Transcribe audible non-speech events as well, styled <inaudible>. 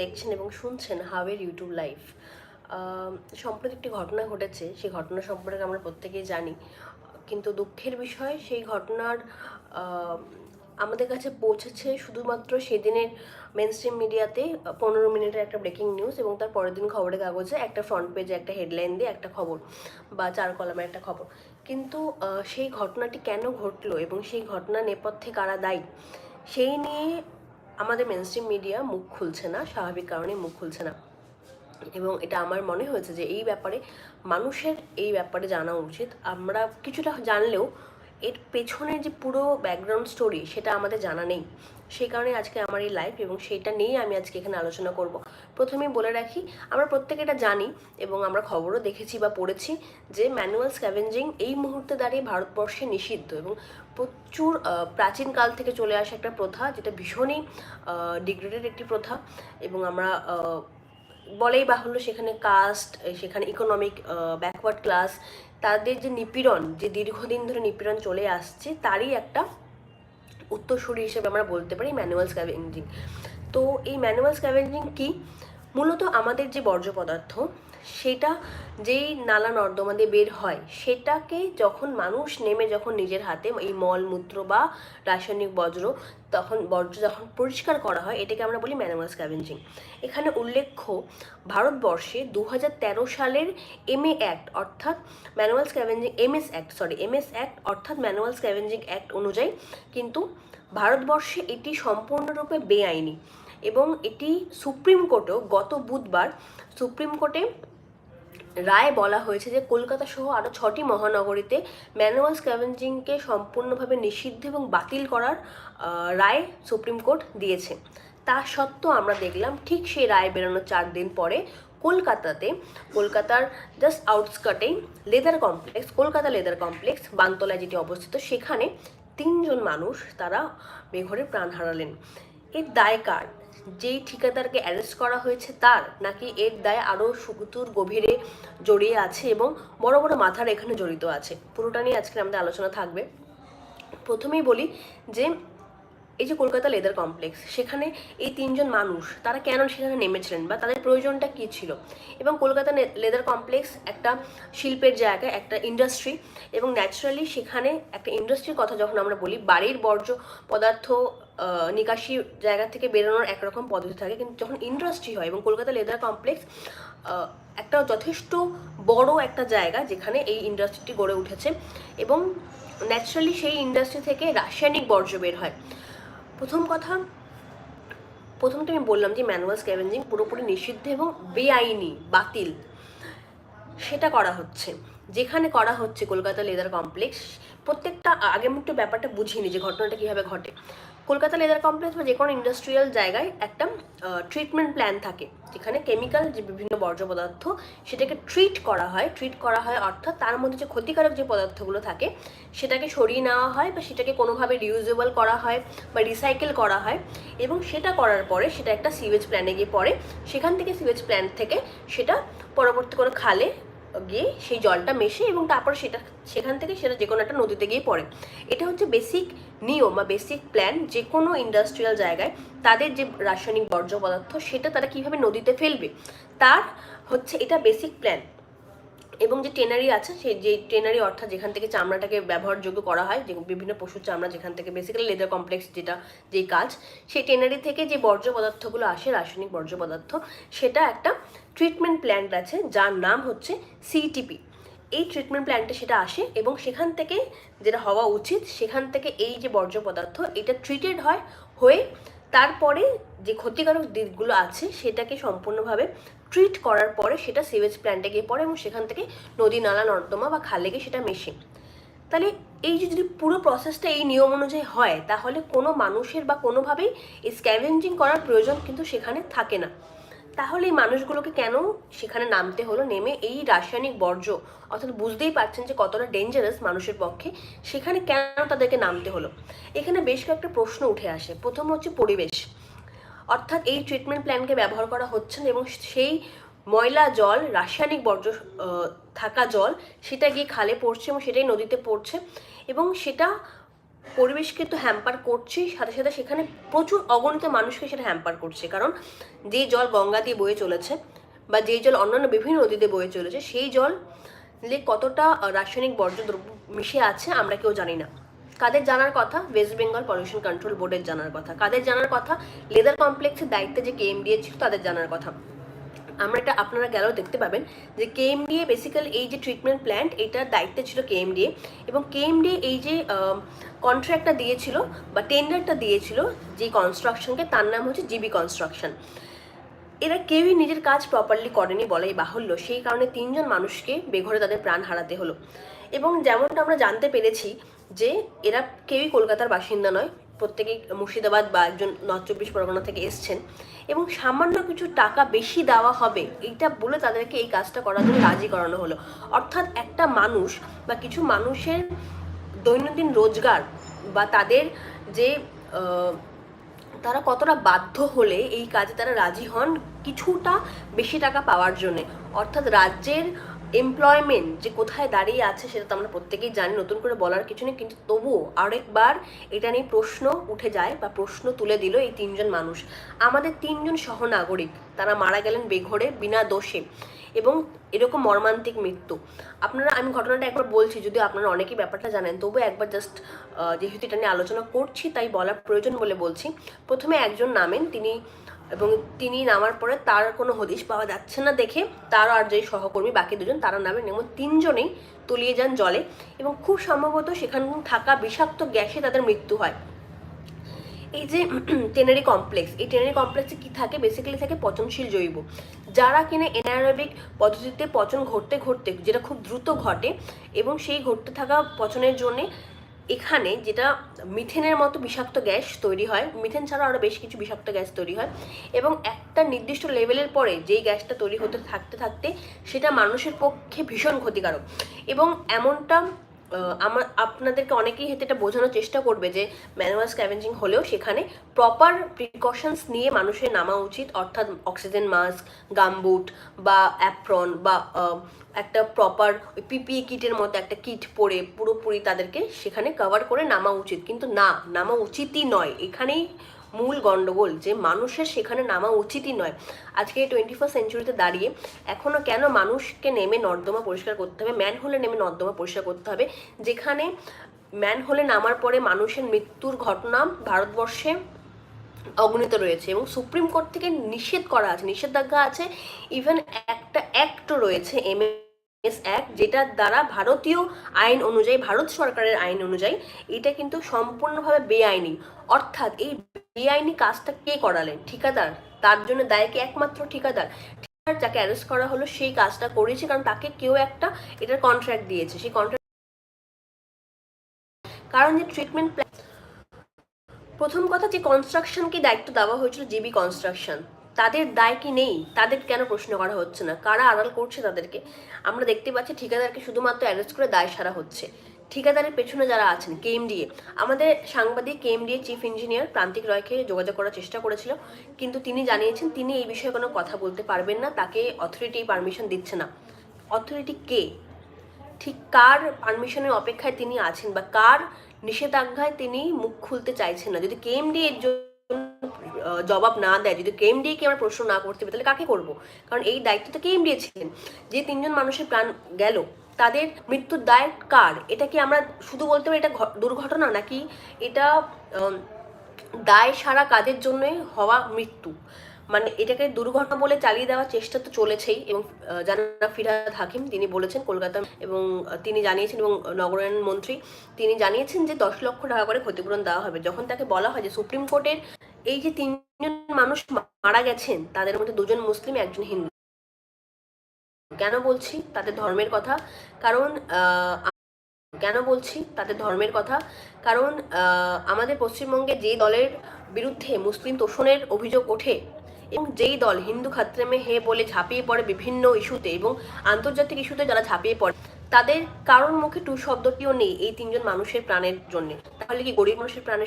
দেখছেন এবং শুনছেন হাওয়ের ইউটিউব লাইভ সম্প্রতি একটি ঘটনা ঘটেছে, সেই ঘটনা সম্পর্কে আমরা প্রত্যেকেই জানি। কিন্তু দুঃখের বিষয়, সেই ঘটনার আমাদের কাছে পৌঁছেছে শুধুমাত্র সেদিনের মেন স্ট্রিম মিডিয়াতে পনেরো মিনিটের একটা ব্রেকিং নিউজ এবং তার পরের দিন খবরের কাগজে একটা ফ্রন্ট পেজে একটা হেডলাইন দিয়ে একটা খবর বা চার কলামের একটা খবর। কিন্তু সেই ঘটনাটি কেন ঘটলো এবং সেই ঘটনা নেপথ্যে কারা দায়ী? সেই নিয়ে আমাদের মেন স্ট্রিম মিডিয়া মুখ খুলছে না, স্বাভাবিক কারণে মুখ খুলছে না। এবং এটা আমার মনে হয়েছে যে এই ব্যাপারে মানুষের এই ব্যাপারে জানা উচিত। আমরা কিছুটা জানলেও এর পেছনের যে পুরো ব্যাকগ্রাউন্ড স্টোরি সেটা আমাদের জানা নেই। সেই কারণে আজকে আমার এই লাইফ এবং সেইটা নিয়েই আমি আজকে এখানে আলোচনা করব। প্রথমেই বলে রাখি, আমরা প্রত্যেকে এটা জানি এবং আমরা খবরও দেখেছি বা পড়েছি যে ম্যানুয়াল স্ক্যাভেঞ্জিং এই মুহূর্তে দাঁড়িয়ে ভারতবর্ষে নিষিদ্ধ এবং প্রচুর প্রাচীনকাল থেকে চলে আসা একটা প্রথা, যেটা ভীষণই ডিগ্রেডেড একটি প্রথা এবং আমরা বলেই বাহুল্য সেখানে কাস্ট সেখানে ইকোনমিক ব্যাকওয়ার্ড ক্লাস তাদের যে নিপীড়ন, যে দীর্ঘদিন ধরে নিপীড়ন চলে আসছে, তারই একটা উত্তরসূরি হিসেবে আমরা বলতে পারি ম্যানুয়াল স্ক্যাভেঞ্জিং তো এই ম্যানুয়াল স্ক্যাভেঞ্জিং কি? মূলত আমাদের যে বর্জ্য পদার্থ, সেটা যেই নালা নর্দমা দিয়ে বের হয়, সেটাকে যখন মানুষ নেমে যখন নিজের হাতে এই মল, মূত্র বা রাসায়নিক বজ্র তখন বর্জ্য যখন পরিষ্কার করা হয়, এটাকে আমরা বলি ম্যানুয়াল স্ক্যাভেঞ্জিং। এখানে উল্লেখ্য, ভারতবর্ষে দু হাজার তেরো সালের এমএ অ্যাক্ট অর্থাৎ manual scavenging MS act, sorry MS act অর্থাৎ ম্যানুয়াল স্ক্যাভেঞ্জিং অ্যাক্ট অনুযায়ী কিন্তু ভারতবর্ষে এটি সম্পূর্ণরূপে বেআইনি। এবং এটি সুপ্রিম কোর্টেও গত বুধবার সুপ্রিম কোর্টে রায় বলা হয়েছে যে কলকাতা সহ আরও ছটি মহানগরীতে ম্যানুয়াল স্ক্যাভেঞ্জিংকে সম্পূর্ণভাবে নিষিদ্ধ এবং বাতিল করার রায় সুপ্রিম কোর্ট দিয়েছে। তা সত্ত্বেও আমরা দেখলাম ঠিক সেই রায় বেরোনোর চার দিন পরে কলকাতাতে, কলকাতার just আউটস্কার্টেই leather complex, Kolkata leather complex, বানতলায় যেটি অবস্থিত, সেখানে তিনজন মানুষ তারা বেঘরে প্রাণ হারালেন। এর দায় কার? যেই ঠিকাদারকে অ্যারেস্ট করা হয়েছে তার, নাকি এর দায় আরও সুতুর গভীরে জড়িয়ে আছে এবং বড় বড় মাথার এখানে জড়িত আছে? পুরোটা নিয়ে আজকে আমাদের আলোচনা থাকবে। প্রথমেই বলি যে, এই যে কলকাতা লেদার কমপ্লেক্স সেখানে এই তিনজন মানুষ, তারা কেন সেখানে নেমেছিলেন বা তাদের প্রয়োজনটা কী ছিল? এবং কলকাতা লেদার কমপ্লেক্স একটা শিল্পের জায়গা, একটা ইন্ডাস্ট্রি এবং ন্যাচারালি সেখানে একটা ইন্ডাস্ট্রির কথা যখন আমরা বলি, বাড়ির বর্জ্য পদার্থ নিকাশি জায়গা থেকে বেরোনোর একরকম পদ্ধতি থাকে। কিন্তু যখন ইন্ডাস্ট্রি হয় এবং কলকাতা লেদার কমপ্লেক্স একটা যথেষ্ট বড় একটা জায়গা যেখানে এই ইন্ডাস্ট্রিটি গড়ে উঠেছে এবং ন্যাচারালি সেই ইন্ডাস্ট্রি থেকে রাসায়নিক বর্জ্য বের হয়। প্রথম কথা প্রথমটা আমি বললাম যে ম্যানুয়াল স্ক্যাভেঞ্জিং পুরোপুরি নিষিদ্ধ এবং বেআইনি, বাতিল। সেটা করা হচ্ছে। যেখানে করা হচ্ছে কলকাতা লেদার কমপ্লেক্স, প্রত্যেকটা আগে একটু ব্যাপারটা বুঝিনি যে ঘটনাটা কীভাবে ঘটে। কলকাতা লেদার কমপ্লেক্স বা যে কোনো ইন্ডাস্ট্রিয়াল জায়গায় একটা ট্রিটমেন্ট প্ল্যান থাকে। যেখানে কেমিক্যাল যে বিভিন্ন বর্জ্য পদার্থ সেটাকে ট্রিট করা হয় ট্রিট করা হয় অর্থাৎ তার মধ্যে যে ক্ষতিকারক যে পদার্থগুলো থাকে, সেটাকে সরিয়ে নেওয়া হয় বা সেটাকে কোনোভাবে রিউজেবল করা হয় বা রিসাইকেল করা হয় এবং সেটা করার পরে সেটা একটা সিওয়েজ প্ল্যানে গিয়ে পড়ে। সেখান থেকে সিওয়েজ প্ল্যান থেকে সেটা পরবর্তী করে খালে গিয়ে সেই জলটা মেশে এবং তারপর সেটা, সেখান থেকে সেটা যে কোনো একটা নদীতে গিয়ে পড়ে। এটা হচ্ছে বেসিক নিয়ম বা বেসিক প্ল্যান যে কোনো ইন্ডাস্ট্রিয়াল জায়গায় তাদের যে রাসায়নিক বর্জ্য পদার্থ, সেটা তারা কীভাবে নদীতে ফেলবে, তার হচ্ছে এটা বেসিক প্ল্যান এবং যে টেনারি আছে সেই যে টেনারি অর্থাৎ যেখান থেকে চামড়াটাকে ব্যবহারযোগ্য করা হয়, যে বিভিন্ন পশুর চামড়া যেখান থেকে বেসিক্যালি লেদার কমপ্লেক্স যেটা যেই কাজ, সেই টেনারি থেকে যে বর্জ্য পদার্থগুলো আসে, রাসায়নিক বর্জ্য পদার্থ, সেটা একটা ট্রিটমেন্ট প্ল্যান্ট আছে, যার নাম হচ্ছে সিটিপি এই ট্রিটমেন্ট প্ল্যান্টে সেটা আসে এবং সেখান থেকে যেটা হওয়া উচিত, সেখান থেকে এই যে বর্জ্য পদার্থ, এটা ট্রিটেড হয়, হয়ে তারপরে যে ক্ষতিকারক দিকগুলো আছে, সেটাকে সম্পূর্ণভাবে ট্রিট করার পরে সেটা সিওয়েজ প্ল্যান্টে গিয়ে পড়ে এবং সেখান থেকে নদী, নালা, নর্দমা বা খালে গিয়ে সেটা মেশে। তাহলে এই যদি পুরো প্রসেসটা এই নিয়ম অনুযায়ী হয়, তাহলে কোনো মানুষের বা কোনোভাবেই এই স্ক্যাভেঞ্জিং করার প্রয়োজন কিন্তু সেখানে থাকে না। তাহলে এই মানুষগুলোকে কেন সেখানে নামতে হলো, নেমে এই রাসায়নিক বর্জ্য, অর্থাৎ বুঝতেই পারছেন যে কতটা ডেঞ্জারাস মানুষের পক্ষে, সেখানে কেন তাদেরকে নামতে হলো? এখানে বেশ কয়েকটা প্রশ্ন উঠে আসে। প্রথম হচ্ছে পরিবেশ। অর্থাৎ এই ট্রিটমেন্ট প্ল্যানকে ব্যবহার করা হচ্ছে না এবং সেই ময়লা জল, রাসায়নিক বর্জ্য থাকা জল, সেটা গিয়ে খালে পড়ছে এবং সেটাই নদীতে পড়ছে এবং সেটা পরিবেশকে তো হ্যাম্পার করছেই, সাথে সাথে সেখানে প্রচুর অগণিত মানুষকে সেটা হ্যাম্পার করছে। কারণ যে জল গঙ্গা দিয়ে বয়ে চলেছে বা যে জল অন্যান্য বিভিন্ন নদীতে বয়ে চলেছে, সেই জল কতটা রাসায়নিক বর্জ্য দ্রব্য মিশে আছে আমরা কেউ জানি না। কাদের জানার কথা? ওয়েস্ট বেঙ্গল পলিউশন কন্ট্রোল বোর্ডের জানার কথা। কাদের জানার কথা? লেদার কমপ্লেক্সের দায়িত্বে যে কেএমডিএ ছিল, তাদের জানার কথা। আমরা এটা আপনারা গেলেও দেখতে পাবেন যে কেএমডিএ বেসিক্যালি এই যে ট্রিটমেন্ট প্ল্যান্ট এটার দায়িত্বে ছিল কেএমডিএ এবং কেএমডিএ এই যে কন্ট্রাক্টটা দিয়েছিল বা টেন্ডারটা দিয়েছিল যে কনস্ট্রাকশনকে তার নাম হচ্ছে জিবি কনস্ট্রাকশন এরা কেউই নিজের কাজ প্রপারলি করেনি বলাই বাহুল্য। সেই কারণে তিনজন মানুষকে বেঘরে তাদের প্রাণ হারাতে হলো। এবং যেমনটা আমরা জানতে পেরেছি যে এরা কেউই কলকাতার বাসিন্দা নয়। প্রত্যেকেই মুর্শিদাবাদ বা একজন নর্থ চব্বিশ পরগনা থেকে এসছেন। এবং সামান্য কিছু টাকা বেশি দেওয়া হবে, এইটা বলে তাদেরকে এই কাজটা করার জন্য রাজি করানো হলো। অর্থাৎ একটা মানুষ বা কিছু মানুষের দৈনন্দিন রোজগার বা তাদের যে তারা কতটা বাধ্য হলে এই কাজে তারা রাজি হন কিছুটা বেশি টাকা পাওয়ার জন্যে। অর্থাৎ রাজ্যের এমপ্লয়মেন্ট যে কোথায় দাঁড়িয়ে আছে সেটা তো আমরা প্রত্যেকেই জানি, নতুন করে বলার কিছু নেই, কিন্তু তবুও আরেকবার এটা নিয়ে প্রশ্ন উঠে যায় বা প্রশ্ন তুলে দিল এই তিনজন মানুষ। আমাদের তিনজন সহনাগরিক, তারা মারা গেলেন বেঘরে, বিনা দোষে এবং এরকম মর্মান্তিক মৃত্যু। আপনারা, আমি ঘটনাটা একবার বলছি যদি আপনারা অনেকেই ব্যাপারটা জানেন তবু একবার জাস্ট যেহেতু এটা নিয়ে আলোচনা করছি, তাই বলার প্রয়োজন বলে বলছি। প্রথমে একজন নামেন, তিনি এবং তিনি নামার পরে তার কোনো হদিশ পাওয়া যাচ্ছে না দেখে তার আর যে সহকর্মী বাকি দুজন তারা নামেন এবং তিনজনেই তলিয়ে যান জলে এবং খুব সম্ভবত সেখানে থাকা বিষাক্ত গ্যাসে তাদের মৃত্যু হয়। এই যে <clears throat> টেনারি কমপ্লেক্স, এই টেনারি কমপ্লেক্সে কি থাকে? বেসিক্যালি থাকে পচনশীল জৈব। যারা কিনা এনারোবিক পদ্ধতিতে পচন ঘটতে ঘটতে, যেটা খুব দ্রুত ঘটে এবং সেই ঘটতে থাকা পচনের জন্যে এখানে যেটা মিথেনের মতো বিষাক্ত গ্যাস তৈরি হয়, মিথেন ছাড়া আরও বেশ কিছু বিষাক্ত গ্যাস তৈরি হয় এবং একটা নির্দিষ্ট লেভেলের পরে যেই গ্যাসটা তৈরি হতে থাকতে থাকতে সেটা মানুষের পক্ষে ভীষণ ক্ষতিকারক এবং এমনটা আমার, আপনাদেরকে অনেকেই হয়তো এটা বোঝানোর চেষ্টা করবে যে ম্যানুয়াল স্ক্যাভেঞ্জিং হলেও সেখানে প্রপার প্রিকশনস নিয়ে মানুষের নামা উচিত, অর্থাৎ অক্সিজেন মাস্ক গামবুট বা অ্যাপ্রন বা একটা প্রপার ওই পিপিই কিটের মতো একটা কিট পরে পুরোপুরি তাদেরকে সেখানে কভার করে নামা উচিত। কিন্তু না, নামা উচিতই নয়। এখানেই মূল গন্ডগোল যে মানুষের সেখানে নামা উচিতই নয়। আজকে টোয়েন্টি ফার্স্ট সেঞ্চুরিতে দাঁড়িয়ে এখনও কেন মানুষকে নেমে নর্দমা পরিষ্কার করতে হবে ম্যান হলে নেমে নর্দমা পরিষ্কার করতে হবে? যেখানে ম্যান হলে নামার পরে মানুষের মৃত্যুর ঘটনা ভারতবর্ষে অগণিত রয়েছে এবং সুপ্রিম কোর্ট থেকে নিষেধ করা আছে, নিষেধাজ্ঞা আছে ইভেন একটা অ্যাক্টও রয়েছে এম এস অ্যাক্ট যেটার দ্বারা ভারতীয় আইন অনুযায়ী, ভারত সরকারের আইন অনুযায়ী এটা কিন্তু সম্পূর্ণভাবে বেআইনি। অর্থাৎ এই বেআইনি কাজটা কে করালেন? ঠিকাদার। তার জন্য দায় কি একমাত্র ঠিকাদার। ঠিকাদার যাকে অ্যারেস্ট করা হলো, সেই কাজটা করেছে কারণ তাকে কেউ একটা এটার কন্ট্রাক্ট দিয়েছে। সেই কন্ট্রাক্ট কারণ যে ট্রিটমেন্ট প্ল্যান প্রথম কথা যে কনস্ট্রাকশনকে দায়িত্ব দেওয়া হয়েছিল জিবি কনস্ট্রাকশন তাদের দায় কি নেই? তাদের কেন প্রশ্ন করা হচ্ছে না? কারা আড়াল করছে তাদেরকে? আমরা দেখতে পাচ্ছি ঠিকাদারকে শুধুমাত্র অ্যারেস্ট করে দায় সারা হচ্ছে। ঠিকাদারের পেছনে যারা আছেন, কেএমডিএ। আমাদের সাংবাদিক কেএমডিএ চিফ ইঞ্জিনিয়ার প্রান্তিক রয়কে যোগাযোগ করার চেষ্টা করেছিল, কিন্তু তিনি জানিয়েছেন তিনি এই বিষয়ে কোনো কথা বলতে পারবেন না, তাকে অথরিটি পারমিশন দিচ্ছে না। অথরিটি কে? ঠিক কার পারমিশনের অপেক্ষায় তিনি আছেন বা কার নিষেধাজ্ঞায় তিনি মুখ খুলতে চাইছেন না? যদি কেএমডি এর জবাব না দেয়। যদি কেএমডি কে আমরা প্রশ্ন না করতে পারি, তাহলে কাকে করব? কারণ এই দায়িত্ব তো কেএমডি ছিলেন। যে তিনজন মানুষের প্রাণ গেল, তাদের মৃত্যুর দায় কার? এটা কি আমরা শুধু বলতে পারি এটা দুর্ঘটনা নাকি এটা দায় সারা কাজের জন্যই হওয়া মৃত্যু? মানে এটাকে দুর্ঘটনা বলে চালিয়ে দেওয়ার চেষ্টা তো চলেছেই এবং জানা ফিরহাদ হাকিম, তিনি বলেছেন কলকাতা এবং তিনি জানিয়েছেন এবং নগরায়ণ মন্ত্রী, তিনি জানিয়েছেন যে দশ লক্ষ টাকা করে ক্ষতিপূরণ দেওয়া হবে। যখন তাকে বলা হয় যে সুপ্রিম কোর্টের এই যে তিনজন মানুষ মারা গেছেন, তাদের মধ্যে দুজন মুসলিম, একজন হিন্দু। কেন বলছি? তাদের ধর্মের কথা। কারণ কেন বলছি? তাদের ধর্মের কথা। কারণ আমাদের পশ্চিমবঙ্গে যে দলের বিরুদ্ধে মুসলিম তোষণের অভিযোগ ওঠে এবং যেই দল হিন্দু খাত্রে মে হে বলে ঝাঁপিয়ে পড়ে বিভিন্ন ইস্যুতে এবং আন্তর্জাতিক ইস্যুতে যারা ঝাঁপিয়ে পড়ে, তাদের কারণ মুখে টু শব্দটিও নেই এই তিনজন মানুষের প্রাণের জন্য। তাহলে কি গরিব মানুষের প্রাণে